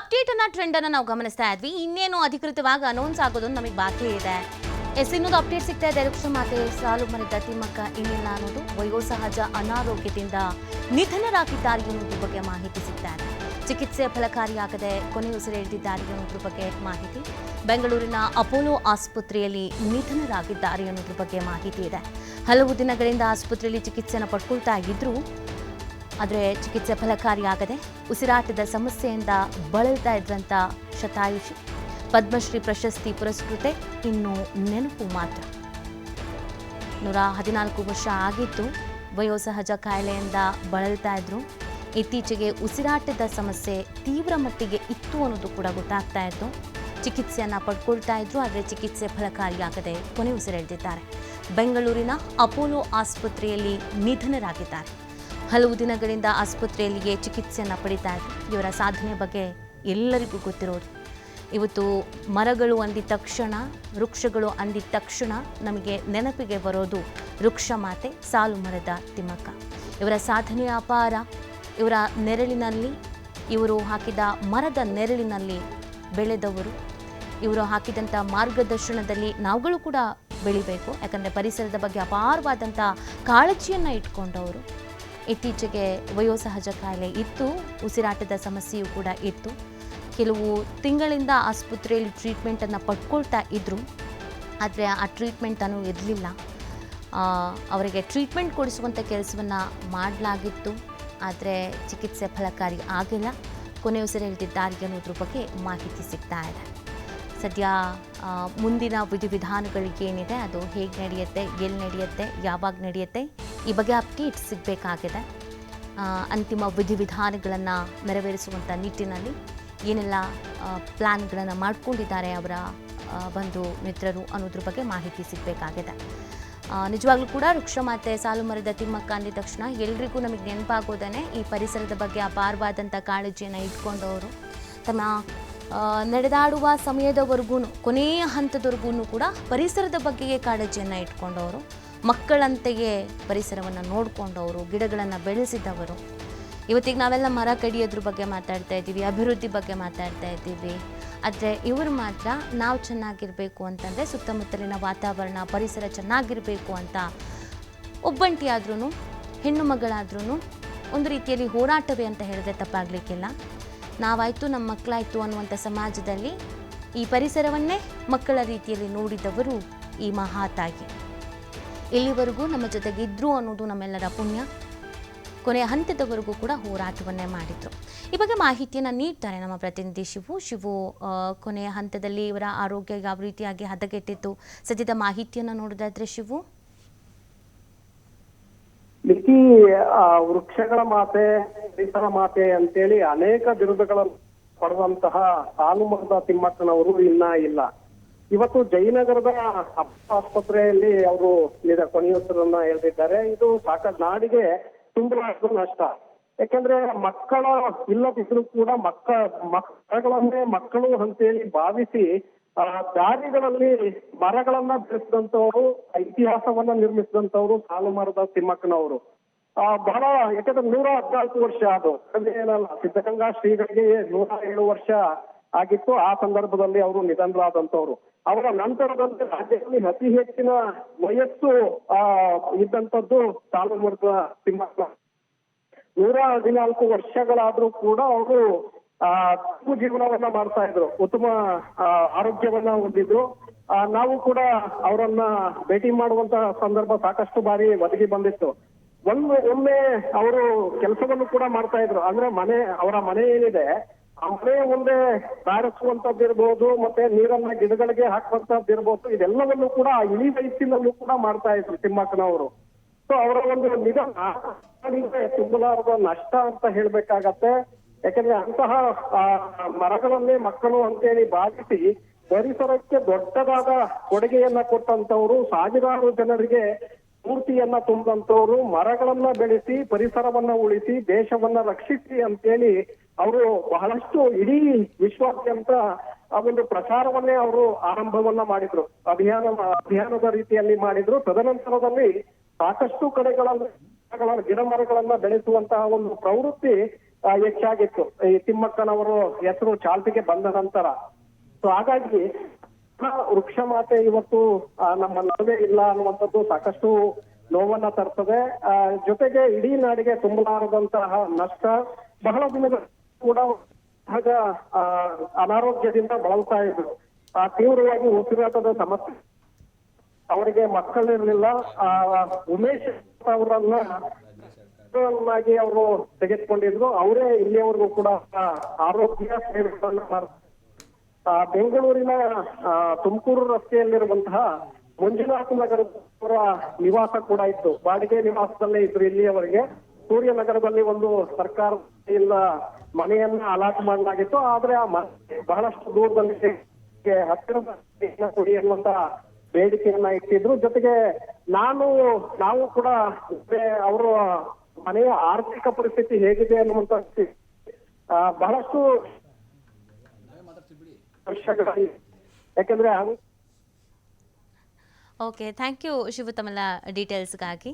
Update ಅನ್ನ trend ಅನ್ನ ನಾವು ಗಮನಿಸ್ತಾ ಇದ್ವಿ. ಇನ್ನೇನು ಅಧಿಕೃತವಾಗಿ ಅನೌನ್ಸ್ ಆಗೋದು ನಮಗೆ ಬಾಕಿ ಇದೆ. ಎಸ್, ಇನ್ನೊಂದು ಅಪ್ಡೇಟ್ ಸಿಗ್ತಾ ಇದೆ. ರುಕ್ಷ ಮಾತೆ, ಸಾಲು ಮರಿದ ತಿಮ್ಮಕ್ಕ ಇನ್ನಿಲ್ಲ ಅನ್ನೋದು? ವಯೋಸಹಜ ಅನಾರೋಗ್ಯದಿಂದ ನಿಧನರಾಗಿದ್ದಾರೆ ಅನ್ನೋದ್ರ ಬಗ್ಗೆ ಮಾಹಿತಿ ಸಿಗ್ತಾ ಇದೆ. ಚಿಕಿತ್ಸೆ ಫಲಕಾರಿಯಾಗದೆ ಕೊನೆಯುಸಿರೆಳೆದಿದ್ದಾರೆ ಅನ್ನೋದ್ರ ಬಗ್ಗೆ ಮಾಹಿತಿ? ಬೆಂಗಳೂರಿನ ಅಪೋಲೋ ಆಸ್ಪತ್ರೆಯಲ್ಲಿ ನಿಧನರಾಗಿದ್ದಾರೆ ಅನ್ನೋದ್ರ ಬಗ್ಗೆ ಮಾಹಿತಿ ಇದೆ. ಹಲವು ದಿನಗಳಿಂದ ಆಸ್ಪತ್ರೆಯಲ್ಲಿ ಚಿಕಿತ್ಸೆಯನ್ನು ಪಡ್ಕೊಳ್ತಾ ಇದ್ರು. ಆದರೆ ಚಿಕಿತ್ಸೆ ಫಲಕಾರಿಯಾಗದೆ ಉಸಿರಾಟದ ಸಮಸ್ಯೆಯಿಂದ ಬಳಲ್ತಾ ಇದ್ದಂಥ ಶತಾಯುಷಿ. ಪದ್ಮಶ್ರೀ ಪ್ರಶಸ್ತಿ ಪುರಸ್ಕೃತೆ ಇನ್ನು ನೆನಪು ಮಾತ್ರ. ನೂರ ಹದಿನಾಲ್ಕು ವರ್ಷ ಆಗಿತ್ತು ವಯೋಸಹಜ ಕಾಯಿಲೆಯಿಂದ ಬಳಲ್ತಾ ಇದ್ರು. ಇತ್ತೀಚೆಗೆ ಉಸಿರಾಟದ ಸಮಸ್ಯೆ ತೀವ್ರ ಮಟ್ಟಿಗೆ ಇತ್ತು ಅನ್ನೋದು ಕೂಡ ಗೊತ್ತಾಗ್ತಾ ಇತ್ತು. ಚಿಕಿತ್ಸೆಯನ್ನು ಪಡ್ಕೊಳ್ತಾ ಇದ್ರು, ಆದರೆ ಚಿಕಿತ್ಸೆ ಫಲಕಾರಿಯಾಗದೆ ಕೊನೆ ಉಸಿರೆಳೆದಿದ್ದಾರೆ. ಬೆಂಗಳೂರಿನ ಅಪೋಲೋ ಆಸ್ಪತ್ರೆಯಲ್ಲಿ ನಿಧನರಾಗಿದ್ದಾರೆ. ಹಲವು ದಿನಗಳಿಂದ ಆಸ್ಪತ್ರೆಯಲ್ಲಿಯೇ ಚಿಕಿತ್ಸೆಯನ್ನು ಪಡಿತಾ ಇದ್ರು ಇವರ ಸಾಧನೆ ಬಗ್ಗೆ ಎಲ್ಲರಿಗೂ ಗೊತ್ತಿರೋದು ಇವತ್ತು ಮರಗಳು ಅಂದಿದ ತಕ್ಷಣ, ವೃಕ್ಷಗಳು ಅಂದಿದ ತಕ್ಷಣ ನಮಗೆ ನೆನಪಿಗೆ ಬರೋದು ವೃಕ್ಷ ಮಾತೆ, ಸಾಲು ಮರದ ತಿಮ್ಮಕ್ಕ. ಇವರ ಸಾಧನೆ ಅಪಾರ. ಇವರ ನೆರಳಿನಲ್ಲಿ ಇವರು ಹಾಕಿದ ಮರದ ನೆರಳಿನಲ್ಲಿ ಬೆಳೆದವರು. ಇವರು ಹಾಕಿದಂಥ ಮಾರ್ಗದರ್ಶನದಲ್ಲಿ ನಾವುಗಳು ಕೂಡ ಬೆಳಿಬೇಕು. ಯಾಕಂದರೆ ಪರಿಸರದ ಬಗ್ಗೆ ಅಪಾರವಾದಂಥ ಕಾಳಜಿಯನ್ನು ಇಟ್ಕೊಂಡವರು. ಇತ್ತೀಚೆಗೆ ವಯೋಸಹಜ ಕಾಯಿಲೆ ಇತ್ತು, ಉಸಿರಾಟದ ಸಮಸ್ಯೆಯೂ ಕೂಡ ಇತ್ತು. ಕೆಲವು ತಿಂಗಳಿಂದ ಆಸ್ಪತ್ರೆಯಲ್ಲಿ ಟ್ರೀಟ್ಮೆಂಟನ್ನು ಪಡ್ಕೊಳ್ತಾ ಇದ್ದರು ಆದರೆ ಆ ಟ್ರೀಟ್ಮೆಂಟ್ ಅನ್ನು ಇರಲಿಲ್ಲ. ಅವರಿಗೆ ಟ್ರೀಟ್ಮೆಂಟ್ ಕೊಡಿಸುವಂಥ ಕೆಲಸವನ್ನು ಮಾಡಲಾಗಿತ್ತು, ಆದರೆ ಚಿಕಿತ್ಸೆ ಫಲಕಾರಿ ಆಗಿಲ್ಲ. ಕೊನೆ ಉಸಿರೆಳೆದಿದ್ದಾರೆ ಅನ್ನೋದ್ರ ಬಗ್ಗೆ ಮಾಹಿತಿ ಸಿಗ್ತಾ ಇದೆ. ಸದ್ಯ ಮುಂದಿನ ವಿಧಿವಿಧಾನಗಳಿಗೇನಿದೆ ಅದು ಹೇಗೆ ನಡೆಯುತ್ತೆ, ಎಲ್ಲಿ ನಡೆಯುತ್ತೆ, ಯಾವಾಗ ನಡೆಯುತ್ತೆ? ಈ ಬಗ್ಗೆ ಅಪ್ಡೇಟ್ ಸಿಗಬೇಕಾಗಿದೆ. ಅಂತಿಮ ವಿಧಿವಿಧಾನಗಳನ್ನು ನೆರವೇರಿಸುವಂಥ ನಿಟ್ಟಿನಲ್ಲಿ ಏನೆಲ್ಲ ಪ್ಲ್ಯಾನ್ಗಳನ್ನು ಮಾಡ್ಕೊಂಡಿದ್ದಾರೆ ಅವರ ಬಂಧು ಮಿತ್ರರು ಅನ್ನೋದ್ರ ಬಗ್ಗೆ ಮಾಹಿತಿ ಸಿಗಬೇಕಾಗಿದೆ. ನಿಜವಾಗ್ಲೂ ಕೂಡ ವೃಕ್ಷಮಾತೆ ಸಾಲು ಮರದ ತಿಮ್ಮಕ್ಕ ಅಂದಿದ ತಕ್ಷಣ ಎಲ್ರಿಗೂ ನಮಗೆ ನೆನಪಾಗೋದೇ ಈ ಪರಿಸರದ ಬಗ್ಗೆ ಅಪಾರವಾದಂಥ ಕಾಳಜಿಯನ್ನು ಇಟ್ಕೊಂಡವರು. ತಮ್ಮ ನಡೆದಾಡುವ ಸಮಯದವರೆಗೂ ಕೊನೆಯ ಹಂತದವರೆಗೂ ಕೂಡ ಪರಿಸರದ ಬಗ್ಗೆಯೇ ಕಾಳಜಿಯನ್ನು ಇಟ್ಕೊಂಡವರು. ಮಕ್ಕಳಂತೆಯೇ ಪರಿಸರವನ್ನು ನೋಡಿಕೊಂಡವರು, ಗಿಡಗಳನ್ನು ಬೆಳೆಸಿದವರು. ಇವತ್ತಿಗೆ ನಾವೆಲ್ಲ ಮರ ಕಡಿಯೋದ್ರ ಬಗ್ಗೆ ಮಾತಾಡ್ತಾ ಇದ್ದೀವಿ, ಅಭಿವೃದ್ಧಿ ಬಗ್ಗೆ ಮಾತಾಡ್ತಾ ಇದ್ದೀವಿ. ಆದರೆ ಇವರು ಮಾತ್ರ ನಾವು ಚೆನ್ನಾಗಿರಬೇಕು ಅಂತಂದರೆ ಸುತ್ತಮುತ್ತಲಿನ ವಾತಾವರಣ, ಪರಿಸರ ಚೆನ್ನಾಗಿರಬೇಕು ಅಂತ ಒಬ್ಬಂಟಿಯಾದ್ರೂ ಹೆಣ್ಣು ಮಗಳಾದ್ರೂ ಒಂದು ರೀತಿಯಲ್ಲಿ ಹೋರಾಟವೇ ಅಂತ ಹೇಳಿದ್ರೆ ತಪ್ಪಾಗಲಿಕ್ಕಿಲ್ಲ. ನಾವಾಯಿತು ನಮ್ಮ ಮಕ್ಕಳಾಯಿತು ಅನ್ನುವಂಥ ಸಮಾಜದಲ್ಲಿ ಈ ಪರಿಸರವನ್ನೇ ಮಕ್ಕಳ ರೀತಿಯಲ್ಲಿ ನೋಡಿದವರು ಈ ಮಹಾತಾಯಿ. ಇಲ್ಲಿವರೆಗೂ ನಮ್ಮ ಜೊತೆಗಿದ್ರು ಅನ್ನೋದು ನಮ್ಮೆಲ್ಲರ ಪುಣ್ಯ. ಕೊನೆಯ ಹಂತದವರೆಗೂ ಕೂಡ ಹೋರಾಟವನ್ನೇ ಮಾಡಿದ್ರು. ಈ ಬಗ್ಗೆ ಮಾಹಿತಿಯನ್ನು ನೀಡ್ತಾರೆ ನಮ್ಮ ಪ್ರತಿನಿಧಿ ಶಿವು. ಶಿವು ಕೊನೆಯ ಹಂತದಲ್ಲಿ ಇವರ ಆರೋಗ್ಯ ಯಾವ ರೀತಿಯಾಗಿ ಹದಗೆಟ್ಟಿತ್ತು? ಸದ್ಯದ ಮಾಹಿತಿಯನ್ನು ನೋಡೋದಾದ್ರೆ ಶಿವು. ಮಿತಿ ವೃಕ್ಷಗಳ ಮಾತೆ, ಪರಿಸರ ಮಾತೆ ಅಂತೇಳಿ ಅನೇಕ ಬಿರುದುಗಳನ್ನು ಪಡೆದಂತಹ ಸಾಲುಮರದ ತಿಮ್ಮಕ್ಕನವರು ಇನ್ನ ಇಲ್ಲ. ಇವತ್ತು ಜಯನಗರದ ಆಸ್ಪತ್ರೆಯಲ್ಲಿ ಅವರು ನೀಡಿದ ಕೊನೆಯುತ್ತರನ್ನ ಹೇಳ್ತಿದ್ದಾರೆ ಇದು ಸಾಕಷ್ಟು ನಾಡಿಗೆ ತುಂಬಾ ನಷ್ಟ. ಯಾಕಂದ್ರೆ ಮಕ್ಕಳ ಇಲ್ಲದಿದ್ರು ಕೂಡ ಮಕ್ಕ, ಮಕ್ಕಳನ್ನೇ ಮಕ್ಕಳು ಅಂತೇಳಿ ಭಾವಿಸಿ, ಆ, ದಾರಿಗಳಲ್ಲಿ ಮರಗಳನ್ನ ಬೆಳೆಸಿದಂತವರು ಇತಿಹಾಸವನ್ನ ನಿರ್ಮಿಸಿದಂತವರು ಸಾಲು ಮರದ ತಿಮ್ಮಕ್ಕನವರು. ಆ, ಬಹಳ, ಯಾಕಂದ್ರೆ ನೂರ ಹದಿನಾಲ್ಕು ವರ್ಷ ಅದು ಏನಲ್ಲ, ಸಿದ್ಧಗಂಗಾ ಶ್ರೀಗಳಿಗೆ ನೂರ ಏಳು ವರ್ಷ ಆಗಿತ್ತು. ಆ ಸಂದರ್ಭದಲ್ಲಿ ಅವರು ನಿಧನರಾದಂತವ್ರು ಅವರ ನಂತರದಲ್ಲಿ ರಾಜ್ಯದಲ್ಲಿ ಅತಿ ಹೆಚ್ಚಿನ ವಯಸ್ಸು ಆ ಇದ್ದಂಥದ್ದು ಸಾಲು ಮರದ ತಿಮ್ಮಕ್ಕ ನೂರ ಹದಿನಾಲ್ಕು ವರ್ಷಗಳಾದ್ರೂ ಕೂಡ ಅವರು ಆ ಜೀವನವನ್ನ ಮಾಡ್ತಾ ಇದ್ರು. ಉತ್ತಮ ಆರೋಗ್ಯವನ್ನ ಹೊಂದಿದ್ರು. ಆ, ನಾವು ಕೂಡ ಅವರನ್ನ ಭೇಟಿ ಮಾಡುವಂತ ಸಂದರ್ಭ ಸಾಕಷ್ಟು ಬಾರಿ ಒದಗಿ ಬಂದಿತ್ತು. ಒಂದು ಒಮ್ಮೆ ಅವರು ಕೆಲಸವನ್ನು ಕೂಡ ಮಾಡ್ತಾ ಇದ್ರು. ಅಂದ್ರೆ ಮನೆ ಅವರ ಮನೆ ಏನಿದೆ ಮನೆ ಮುಂದೆ ಸಾರಿಸುವಂತದ್ದಿರ್ಬೋದು ಮತ್ತೆ ನೀರನ್ನ ಗಿಡಗಳಿಗೆ ಹಾಕುವಂತದ್ದಿರ್ಬೋದು ಇದೆಲ್ಲವನ್ನು ಕೂಡ ಇಳಿ ವಯಸ್ಸಿನಲ್ಲೂ ಕೂಡ ಮಾಡ್ತಾ ಇದ್ರು ತಿಮ್ಮಕ್ಕನವರು ಸೊ ಅವರ ಒಂದು ನಿಧನ ತುಂಬಲಾರದ ನಷ್ಟ ಅಂತ ಹೇಳ್ಬೇಕಾಗತ್ತೆ. ಯಾಕಂದ್ರೆ ಅಂತಹ ಮರಗಳನ್ನೇ ಮಕ್ಕಳು ಅಂತೇಳಿ ಭಾವಿಸಿ ಪರಿಸರಕ್ಕೆ ದೊಡ್ಡದಾದ ಕೊಡುಗೆಯನ್ನ ಕೊಟ್ಟಂತವ್ರು ಸಾವಿರಾರು ಜನರಿಗೆ ಮೂರ್ತಿಯನ್ನ ತುಂಬಿದಂತವ್ರು ಮರಗಳನ್ನ ಬೆಳೆಸಿ, ಪರಿಸರವನ್ನ ಉಳಿಸಿ, ದೇಶವನ್ನ ರಕ್ಷಿಸಿ ಅಂತೇಳಿ ಅವರು ಬಹಳಷ್ಟು ಇಡೀ ವಿಶ್ವಾದ್ಯಂತ ಆ ಒಂದು ಪ್ರಚಾರವನ್ನೇ ಅವರು ಆರಂಭವನ್ನ ಮಾಡಿದ್ರು. ಅಭಿಯಾನ, ಅಭಿಯಾನದ ರೀತಿಯಲ್ಲಿ ಮಾಡಿದ್ರು. ತದನಂತರದಲ್ಲಿ ಸಾಕಷ್ಟು ಕಡೆಗಳಲ್ಲಿ ಗಿಡಮರಗಳನ್ನ ಗಿಡ ಮರಗಳನ್ನ ಬೆಳೆಸುವಂತಹ ಒಂದು ಪ್ರವೃತ್ತಿ ಹೆಚ್ಚಾಗಿತ್ತು. ಈ ತಿಮ್ಮಕ್ಕನವರು ಹೆಸರು ಚಾಲ್ತಿಗೆ ಬಂದ ನಂತರ. ಸೊ ಹಾಗಾಗಿ ವೃಕ್ಷ ಮಾತೆ ಇವತ್ತು ನಮ್ಮ ನಡುವೆ ಇಲ್ಲ ಅನ್ನುವಂಥದ್ದು ಸಾಕಷ್ಟು ನೋವನ್ನ ತರ್ತದೆ. ಜೊತೆಗೆ ಇಡೀ ನಾಡಿಗೆ ತುಂಬಲಾರದಂತಹ ನಷ್ಟ ಬಹಳ ದಿನಗಳು ಕೂಡ ಆಗ ಅನಾರೋಗ್ಯದಿಂದ ಬಳಲ್ತಾ ಇದ್ರು. ಆ ತೀವ್ರವಾಗಿ ಉಸಿರಾಟದ ಸಮಸ್ಯೆ. ಅವರಿಗೆ ಮಕ್ಕಳಿರ್ಲಿಲ್ಲ. ಆ ಉಮೇಶ್ ಅವರನ್ನ ಆಗಿ ಅವರು ತೆಗೆದುಕೊಂಡಿದ್ರು. ಅವರೇ ಇಲ್ಲಿಯವರೆಗೂ ಕೂಡ ಆರೋಗ್ಯ ಸೇವೆಗಳನ್ನು ಆ, ಬೆಂಗಳೂರಿನ ತುಮಕೂರು ರಸ್ತೆಯಲ್ಲಿರುವಂತಹ ಮಂಜುನಾಥ ನಗರ ನಿವಾಸ ಕೂಡ ಇತ್ತು. ಬಾಡಿಗೆ ನಿವಾಸದಲ್ಲೇ ಇದ್ರು ಇಲ್ಲಿಯವರೆಗೆ. ಸೂರ್ಯನಗರದಲ್ಲಿ ಒಂದು ಸರ್ಕಾರದಿಂದ ಮನೆಯನ್ನ ಅಲಾಟ್ ಮಾಡಲಾಗಿತ್ತು. ಆದ್ರೆ ಆ ಮನೆ ಬಹಳಷ್ಟು ದೂರದಲ್ಲಿ ಹತ್ತಿರದ ಕೊಡಿ ಅನ್ನುವಂತ ಬೇಡಿಕೆಯನ್ನ ಇಟ್ಟಿದ್ರು. ಜೊತೆಗೆ ನಾನು, ನಾವು ಕೂಡ ಅವರ ಮನೆಯ ಆರ್ಥಿಕ ಪರಿಸ್ಥಿತಿ ಹೇಗಿದೆ ಅನ್ನುವಂತ ಬಹಳಷ್ಟು ಯಾಕಂದ್ರೆ ಓಕೆ ಥ್ಯಾಂಕ್ ಯು ಶಿವತಮಲ ಡೀಟೇಲ್ಸ್ಗಾಗಿ